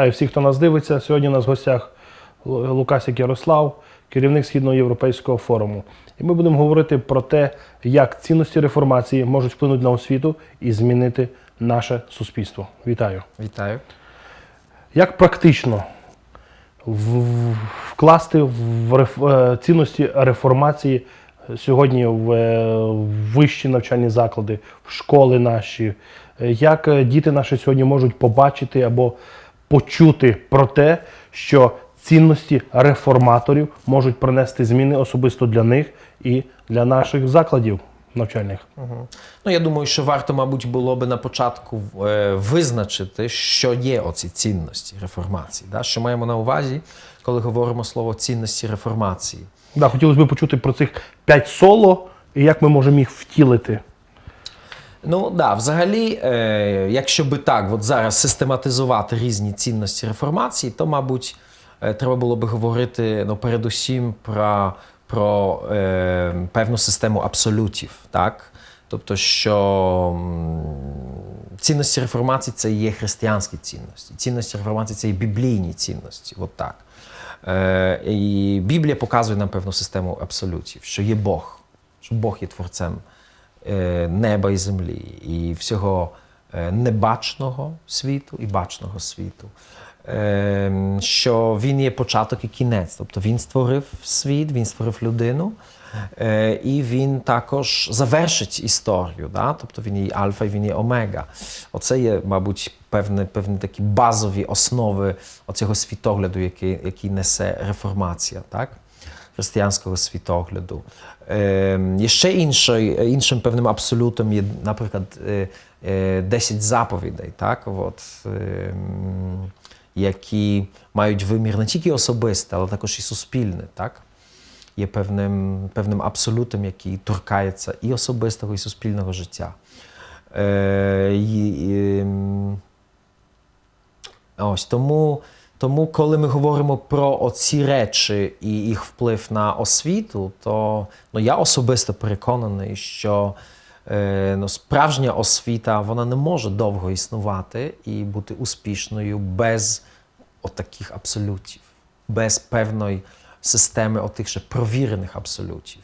Вітаю всіх, хто нас дивиться. Сьогодні у нас в гостях Лу- Лукасик Ярослав, керівник Східноєвропейського форуму. І ми будемо говорити про те, як цінності реформації можуть вплинути на освіту і змінити наше суспільство. Вітаю. Вітаю. Як практично вкласти в е, цінності реформації сьогодні в е, вищі навчальні заклади, в школи наші? Як е, діти наші сьогодні можуть побачити або почути про те, що цінності реформаторів можуть принести зміни особисто для них і для наших закладів навчальних? Ну, я думаю, що варто, мабуть, було би на початку е, визначити, що є оці цінності реформації. Да? Що маємо на увазі, коли говоримо слово цінності реформації. Да, хотілося б почути про цих п'ять соло і як ми можемо їх втілити. Ну да, взагалі, е, якщо би так, от зараз систематизувати різні цінності реформації, то, мабуть, е, треба було би говорити ну, передусім про, про е, певну систему абсолютів, так? Тобто, що цінності реформації це є християнські цінності, цінності реформації це є біблійні цінності. От так. Е, і Біблія показує нам певну систему абсолютів, що є Бог, що Бог є творцем неба і землі, і всього е, небачного світу і бачного світу. Е, Що він є початок і кінець, тобто він створив світ, він створив людину, е, і він також завершить історію. Да? Тобто він є альфа і він є омега. Оце є, мабуть, певні, певні такі базові основи оцього світогляду, який, який несе реформація. Так? Християнського світогляду. Е, є ще інший, іншим певним абсолютом є, наприклад, е, е, 10 заповідей, так? От, е, які мають вимір не тільки особистий, але також і суспільний. Так? Є певним, певним абсолютом, який торкається і особистого, і суспільного життя. Е, і, Ось тому, тому, коли ми говоримо про оці речі і їх вплив на освіту, то ну, я особисто переконаний, що е, ну, справжня освіта вона не може довго існувати і бути успішною без отаких абсолютів, без певної системи отих ще провірених абсолютів.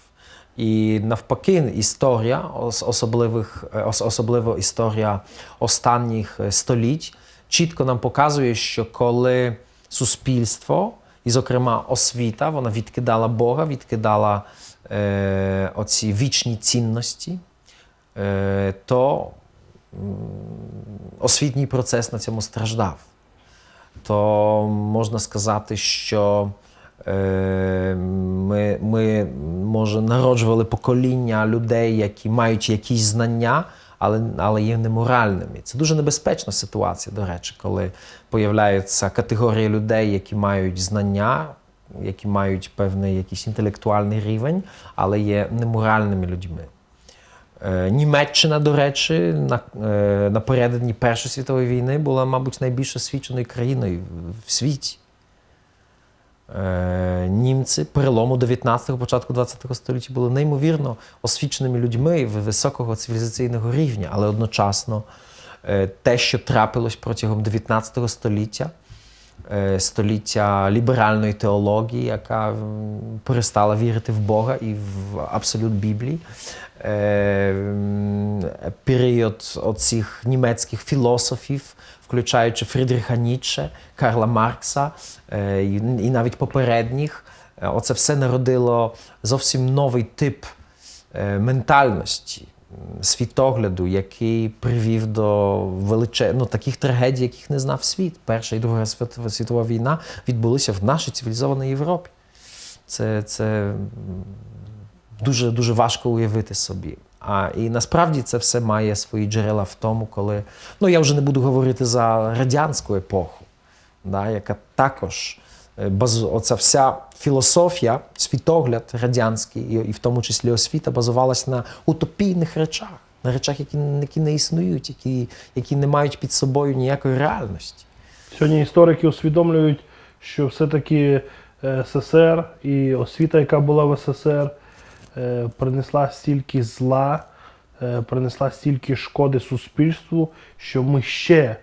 І навпаки, історія, особливих, е, особливо історія останніх е, століть, чітко нам показує, що коли суспільство, і, зокрема, освіта, вона відкидала Бога, відкидала е, оці вічні цінності, е, то освітній процес на цьому страждав. То можна сказати, що е, ми, ми може народжували покоління людей, які мають якісь знання, але, але є неморальними. Це дуже небезпечна ситуація, до речі, коли появляються категорії людей, які мають знання, які мають певний якийсь інтелектуальний рівень, але є неморальними людьми. Е, Німеччина, до речі, на, е, напередодні Першої світової війни була, мабуть, найбільш освіченою країною в світі. Е, Німці перелому 19-го, початку 20-го століття були неймовірно освіченими людьми високого цивілізаційного рівня, але одночасно е, те, що трапилось протягом 19 століття, е, століття ліберальної теології, яка перестала вірити в Бога і в абсолют Біблії. Е, Період оцих німецьких філософів, включаючи Фрідріха Ніцше, Карла Маркса е, і навіть попередніх, Е, оце все народило зовсім новий тип ментальності, світогляду, який привів до величе... ну, таких трагедій, яких не знав світ. Перша і Друга світова війна відбулися в нашій цивілізованій Європі. Це, це дуже, дуже важко уявити собі. А, і насправді це все має свої джерела в тому, коли. Ну, я вже не буду говорити за радянську епоху, да, яка також е, баз... оця вся філософія, світогляд радянський, і, і в тому числі освіта, базувалась на утопійних речах, на речах, які, які не існують, які, які не мають під собою ніякої реальності. Сьогодні історики усвідомлюють, що все-таки е, СССР і освіта, яка була в СССР, принесла стільки зла, е, принесла стільки шкоди суспільству, що ми ще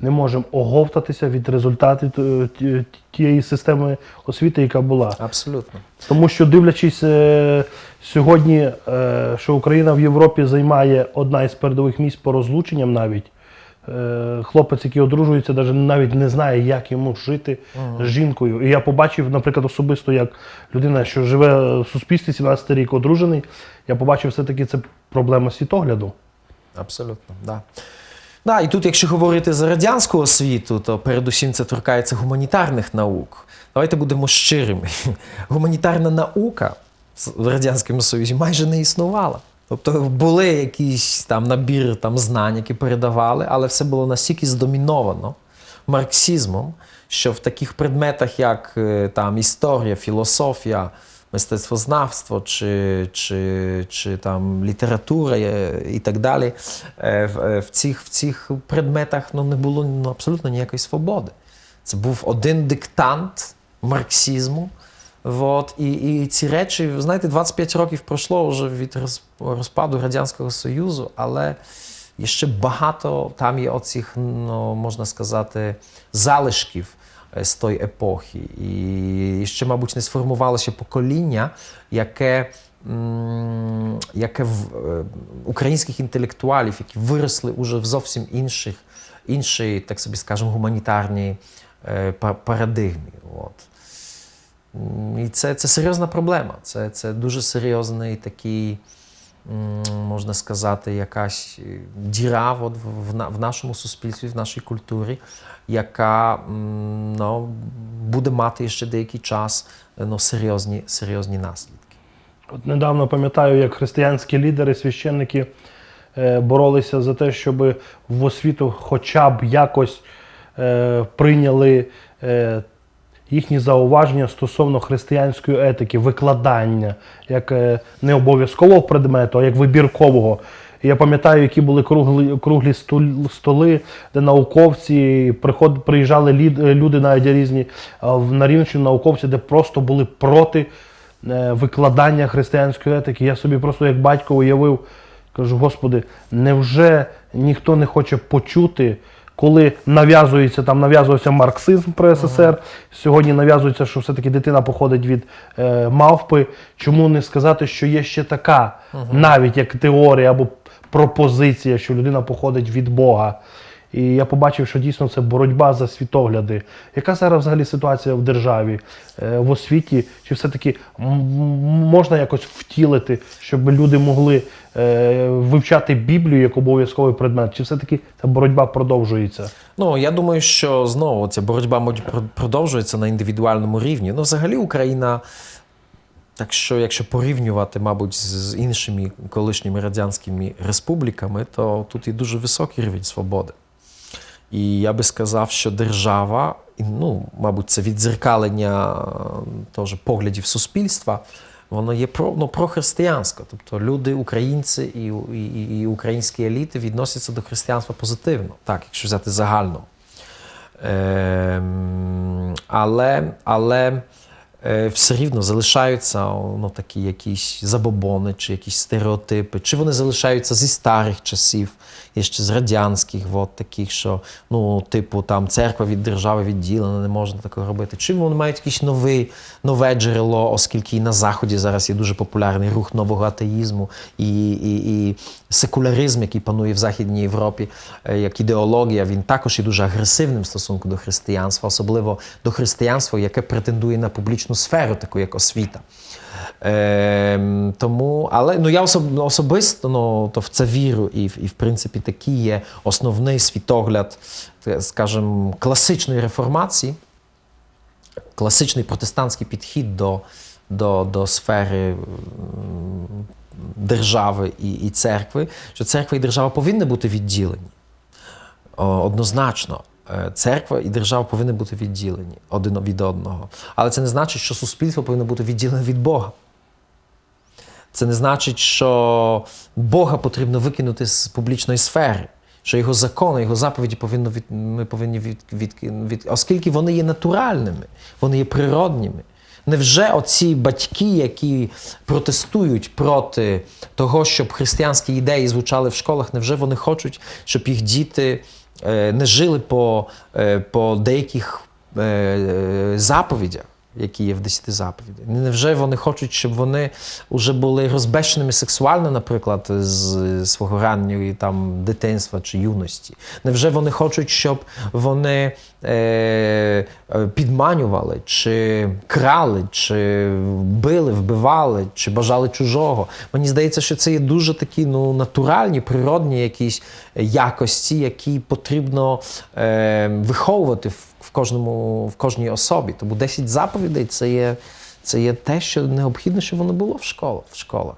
не можемо оговтатися від результатів е, тієї системи освіти, яка була. Абсолютно. Тому що дивлячись е, сьогодні, е, що Україна в Європі займає одна із передових місць по розлученням навіть. Е, хлопець, який одружується, навіть навіть не знає, як йому жити з жінкою. І я побачив, наприклад, особисто, як людина, що живе в суспільстві 17 рік одружений, я побачив все-таки це проблема світогляду. Абсолютно, да. Да, і тут, якщо говорити за радянську освіту, то передусім це торкається гуманітарних наук. Давайте будемо щирими. Гуманітарна наука в Радянському Союзі майже не існувала. Тобто були якісь там набір там, знань, які передавали, але все було настільки здоміновано марксизмом, що в таких предметах, як е, там історія, філософія, мистецтвознавство чи, чи, чи там література е, і так далі, е, в, цих, в цих предметах ну, не було ну, абсолютно ніякої свободи. Це був один диктант марксизму. От, і, і ці речі, ви знаєте, 25 років пройшло вже від роз- розпаду Радянського Союзу, але ще багато там є оцих, ну, можна сказати, залишків е, з тої епохи. І ще, мабуть, не сформувалося покоління, яке, яке в, е, українських інтелектуалів, які виросли уже в зовсім інших, іншій, так собі скажемо, гуманітарній е, парадигмі. От. І це, це серйозна проблема. Це, це дуже серйозний такий, можна сказати, якась е, діра от в, в, нашому суспільстві, в нашій культурі, яка ну, буде мати ще деякий час ну, серйозні, серйозні наслідки. От недавно пам'ятаю, як християнські лідери, священники е, боролися за те, щоб в освіту хоча б якось е, прийняли їхні зауваження стосовно християнської етики, викладання, як е, не обов'язкового предмету, а як вибіркового. Я пам'ятаю, які були круглі, круглі столи, де науковці приход, приїжджали е, люди навіть різні на Рівненщину науковці, де просто були проти е, викладання християнської етики. Я собі просто як батько уявив, кажу, Господи, невже ніхто не хоче почути, коли нав'язується там нав'язувався марксизм про СССР, сьогодні нав'язується, що все-таки дитина походить від е, мавпи. Чому не сказати, що є ще така, навіть як теорія або пропозиція, що людина походить від Бога? І я побачив, що дійсно це боротьба за світогляди. Яка зараз взагалі ситуація в державі, е, в освіті? Чи все-таки можна якось втілити, щоб люди могли е, вивчати Біблію як обов'язковий предмет? Чи все-таки ця боротьба продовжується? Ну, я думаю, що знову ця боротьба продовжується на індивідуальному рівні. Ну, взагалі, Україна, так що, якщо порівнювати, мабуть, з іншими колишніми радянськими республіками, то тут є дуже високий рівень свободи. І я би сказав, що держава, ну, мабуть, це віддзеркалення е, теж поглядів суспільства, воно є про, ну, прохристиянське. Тобто люди, українці і, і, і українські еліти відносяться до християнства позитивно, так, якщо взяти загально. Е, але, але все рівно залишаються ну, такі якісь забобони чи якісь стереотипи, чи вони залишаються зі старих часів, і ще з радянських, от, таких, що ну, типу там церква від держави відділена, не можна такого робити. Чи вони мають якесь новий, нове джерело, оскільки і на Заході зараз є дуже популярний рух нового атеїзму і, і, і секуляризм, який панує в Західній Європі, е, як ідеологія, він також є дуже агресивним в стосунку до християнства, особливо до християнства, яке претендує на публічну сферу, таку як освіта. Е, тому, але ну я особ, особисто ну, то в це вірю, і, і в принципі такий є основний світогляд, е, скажімо, класичної реформації, класичний протестантський підхід до, до, до сфери держави і, і церкви, що церква і держава повинні бути відділені. Однозначно. Е, Церква і держава повинні бути відділені один від одного. Але це не значить, що суспільство повинно бути відділене від Бога. Це не значить, що Бога потрібно викинути з публічної сфери, що його закони, його заповіді повинно від, ми повинні від, від, від, оскільки вони є натуральними, вони є природніми. Невже оці батьки, які протестують проти того, щоб християнські ідеї звучали в школах, невже вони хочуть, щоб їх діти не жили по, е, по деяких е, е, заповідях, які є в десяти заповідях? Невже вони хочуть, щоб вони вже були розбещеними сексуально, наприклад, з свого раннього там, дитинства чи юності? Невже вони хочуть, щоб вони е, е, підманювали, чи крали, чи били, вбивали, чи бажали чужого? Мені здається, що це є дуже такі ну, натуральні, природні якісь якості, які потрібно е, виховувати в, в, кожному, в кожній особі. Тому 10 заповідей це є, це є те, що необхідно, щоб воно було в школах. В школах.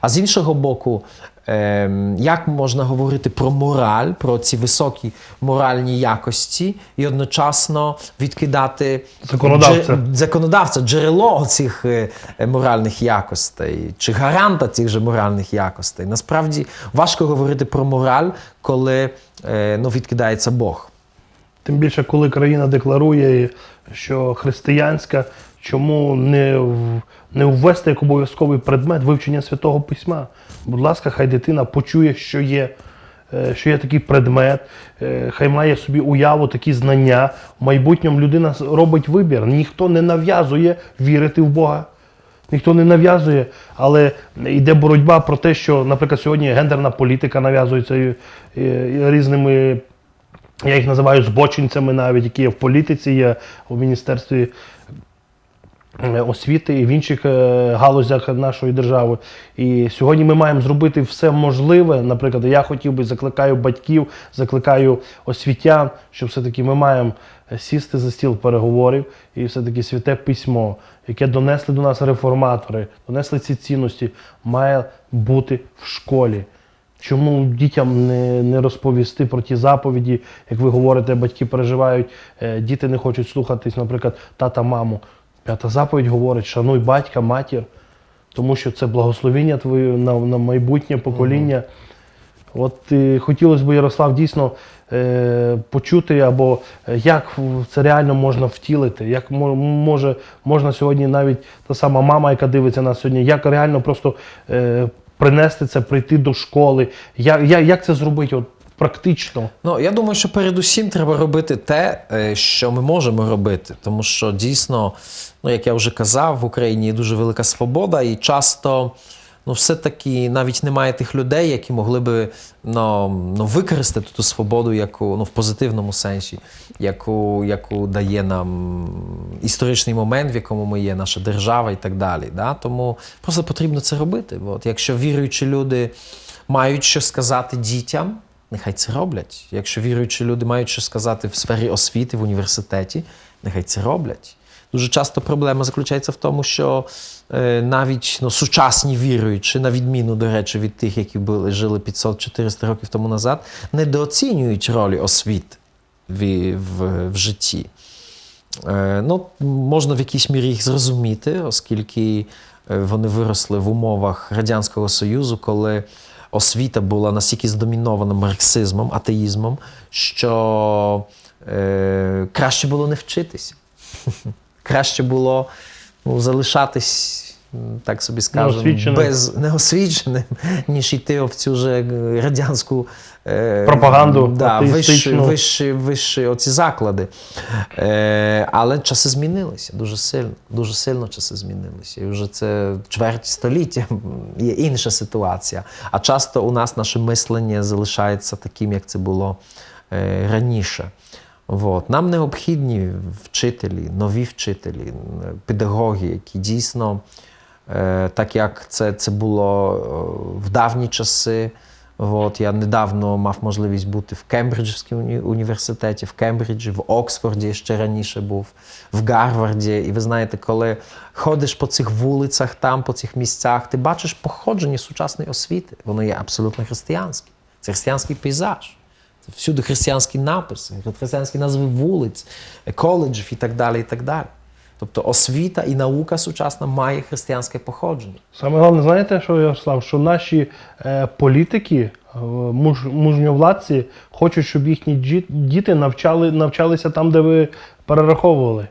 А з іншого боку, ем, як можна говорити про мораль, про ці високі моральні якості і одночасно відкидати Законодавця. дже- законодавця, джерело цих е, моральних якостей чи гаранта цих же моральних якостей? Насправді важко говорити про мораль, коли е, ну, відкидається Бог. Тим більше, коли країна декларує, що християнська, чому не, в- не ввести як обов'язковий предмет вивчення святого письма? Будь ласка, хай дитина почує, що є, е, що є такий предмет, е, хай має собі уяву, такі знання. В майбутньому людина робить вибір. Ніхто не нав'язує вірити в Бога. Ніхто не нав'язує, але йде боротьба про те, що, наприклад, сьогодні гендерна політика нав'язується і різними я їх називаю збочинцями навіть, які є в політиці, є у Міністерстві е, освіти і в інших е, галузях нашої держави. І сьогодні ми маємо зробити все можливе. Наприклад, я хотів би закликаю батьків, закликаю освітян, що все-таки ми маємо е, сісти за стіл переговорів і все-таки святе письмо, яке донесли до нас реформатори, донесли ці цінності, має бути в школі. Чому дітям не, не розповісти про ті заповіді, як ви говорите, батьки переживають, е, діти не хочуть слухатись, наприклад, тата, маму. П'ята заповідь говорить: шануй батька, матір, тому що це благословіння твоє на, на майбутнє покоління. От е, хотілося б, Ярослав, дійсно е, почути, або е, як це реально можна втілити, як може, можна сьогодні навіть та сама мама, яка дивиться нас сьогодні, як реально просто е, принести це, прийти до школи, як, я, як це зробити? От, практично? Ну, я думаю, що передусім треба робити те, е, що ми можемо робити, тому що дійсно, ну як я вже казав, в Україні є дуже велика свобода, і часто ну, все-таки навіть немає тих людей, які могли би ну, ну, використати ту свободу, яку ну, в позитивному сенсі, яку, яку дає нам історичний момент, в якому ми є, наша держава і так далі. Да? Тому просто потрібно це робити. От, якщо віруючі люди мають що сказати дітям, нехай це роблять. Якщо віруючі люди мають що сказати в сфері освіти, в університеті, нехай це роблять. Дуже часто проблема заключається в тому, що е, навіть ну, сучасні віруючі, на відміну, до речі, від тих, які були, жили 500-400 років тому назад, недооцінюють ролі освіт в, в, в житті. Е, ну, можна в якійсь мірі їх зрозуміти, оскільки е, вони виросли в умовах Радянського Союзу, коли освіта була настільки здомінована марксизмом, атеїзмом, що е, краще було не вчитися. Краще було ну, залишатись, так собі скажемо, Неосвіченим. без неосвіченим, ніж йти в цю же е, радянську е, Пропаганду да, вищі, вищі, вищі оці заклади. Е, але часи змінилися дуже сильно. Дуже сильно часи змінилися. І вже це чверть століття є інша ситуація. А часто у нас наше мислення залишається таким, як це було е, раніше. От. Нам необхідні вчителі, нові вчителі, педагоги, які дійсно, е, так як це, це було е, в давні часи. От, я недавно мав можливість бути в Кембриджському уні- університеті, в Кембриджі, в Оксфорді ще раніше був, в Гарварді. І ви знаєте, коли ходиш по цих вулицях, там, по цих місцях, ти бачиш походження сучасної освіти. Воно є абсолютно християнське. Це християнський пейзаж. Всюди християнські написи, християнські назви вулиць, коледжів і так далі. і так далі. Тобто освіта і наука сучасна має християнське походження. Саме головне, знаєте, що Ярослав, що наші е, політики, е, муж, мужньовладці, хочуть, щоб їхні діти навчали, навчалися там, де ви перераховували.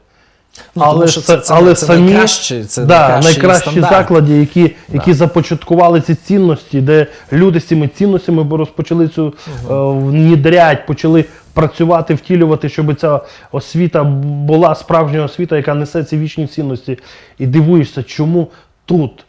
Ну, тому що це, це, але це самі найкращі, це да, найкращі, найкращі заклади, які, які започаткували ці цінності, де люди з цими цінностями розпочали цю е, внідрять, почали працювати, втілювати, щоб ця освіта була справжня освіта, яка несе ці вічні цінності. І дивуєшся, чому тут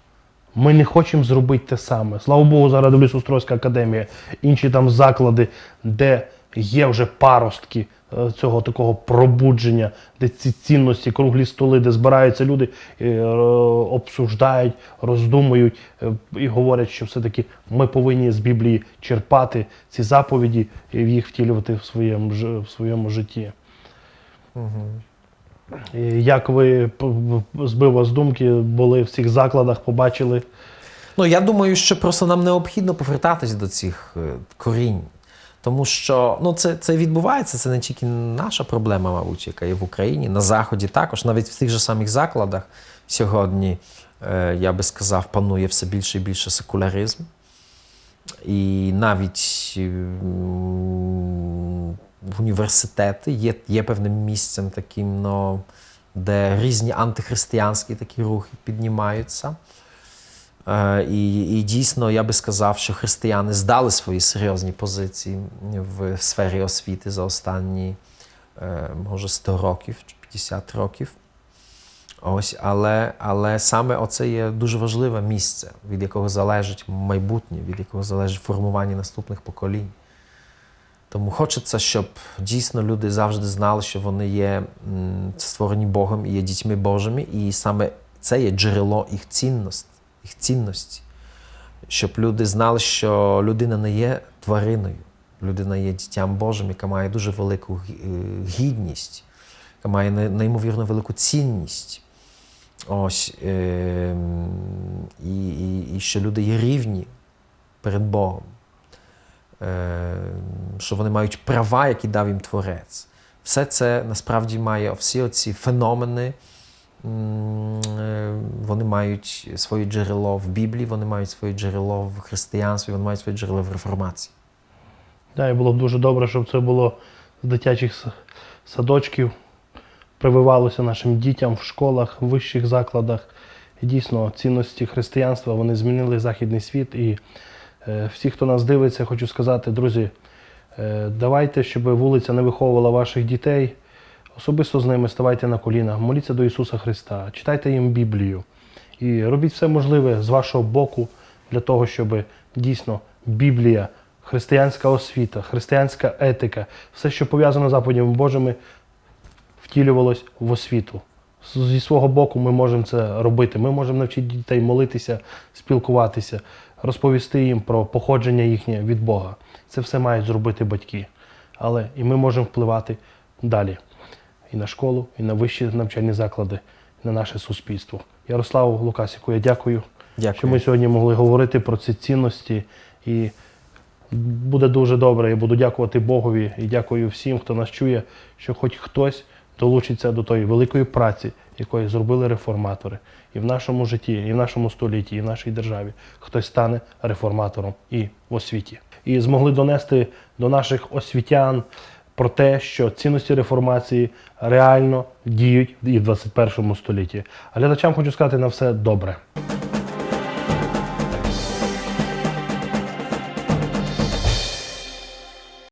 ми не хочемо зробити те саме. Слава Богу, зараз дивлюсь Острозька академія, інші там заклади, де є вже паростки е, цього такого пробудження, де ці цінності, круглі столи, де збираються люди, е, обсуждають, роздумують е, і говорять, що все-таки ми повинні з Біблії черпати ці заповіді і їх втілювати в своєму, в своєму житті. І Як ви збив вас думки, були в цих закладах, побачили? Ну, я думаю, що просто нам необхідно повертатись до цих корінь. Тому що ну, це, це відбувається, це не тільки наша проблема, мабуть, яка є в Україні, на Заході також, навіть в тих же самих закладах сьогодні, е, я би сказав, панує все більше і більше секуляризм. І навіть університети є, є певним місцем таким, ну, де різні антихристиянські такі рухи піднімаються. Е, І, і дійсно, я би сказав, що християни здали свої серйозні позиції в сфері освіти за останні, е, може, 100 років чи 50 років. Ось, але, але саме оце є дуже важливе місце, від якого залежить майбутнє, від якого залежить формування наступних поколінь. Тому хочеться, щоб дійсно люди завжди знали, що вони є створені Богом і є дітьми Божими, і саме це є джерело їх цінності, їх цінності. Щоб люди знали, що людина не є твариною, людина є дітям Божим, яка має дуже велику е, гідність, яка має неймовірно велику цінність. Ось, е, і, і, і що люди є рівні перед Богом, е, що вони мають права, які дав їм Творець. Все це насправді має всі оці феномени. Е, Вони мають своє джерело в Біблії, вони мають своє джерело в християнстві, вони мають своє джерело в реформації. Да, і було б дуже добре, щоб це було з дитячих садочків, прививалося нашим дітям в школах, в вищих закладах. І дійсно, цінності християнства вони змінили західний світ. І е, всі, хто нас дивиться, хочу сказати, друзі, е, давайте, щоб вулиця не виховувала ваших дітей. Особисто з ними ставайте на коліна, моліться до Ісуса Христа, читайте їм Біблію. І робіть все можливе з вашого боку для того, щоб дійсно Біблія, християнська освіта, християнська етика, все, що пов'язано з заповідями Божими, втілювалось в освіту. Зі свого боку ми можемо це робити. Ми можемо навчити дітей молитися, спілкуватися, розповісти їм про походження їхнє від Бога. Це все мають зробити батьки. Але і ми можемо впливати далі і на школу, і на вищі навчальні заклади, і на наше суспільство. Ярославу Лукасіку, я дякую, Дякую. що ми сьогодні могли говорити про ці цінності. І буде дуже добре. Я буду дякувати Богові і дякую всім, хто нас чує, що хоч хтось долучиться до тої великої праці, якої зробили реформатори. І в нашому житті, і в нашому столітті, і в нашій державі хтось стане реформатором і в освіті. І змогли донести до наших освітян про те, що цінності реформації реально діють і в 21 столітті. А глядачам хочу сказати на все добре.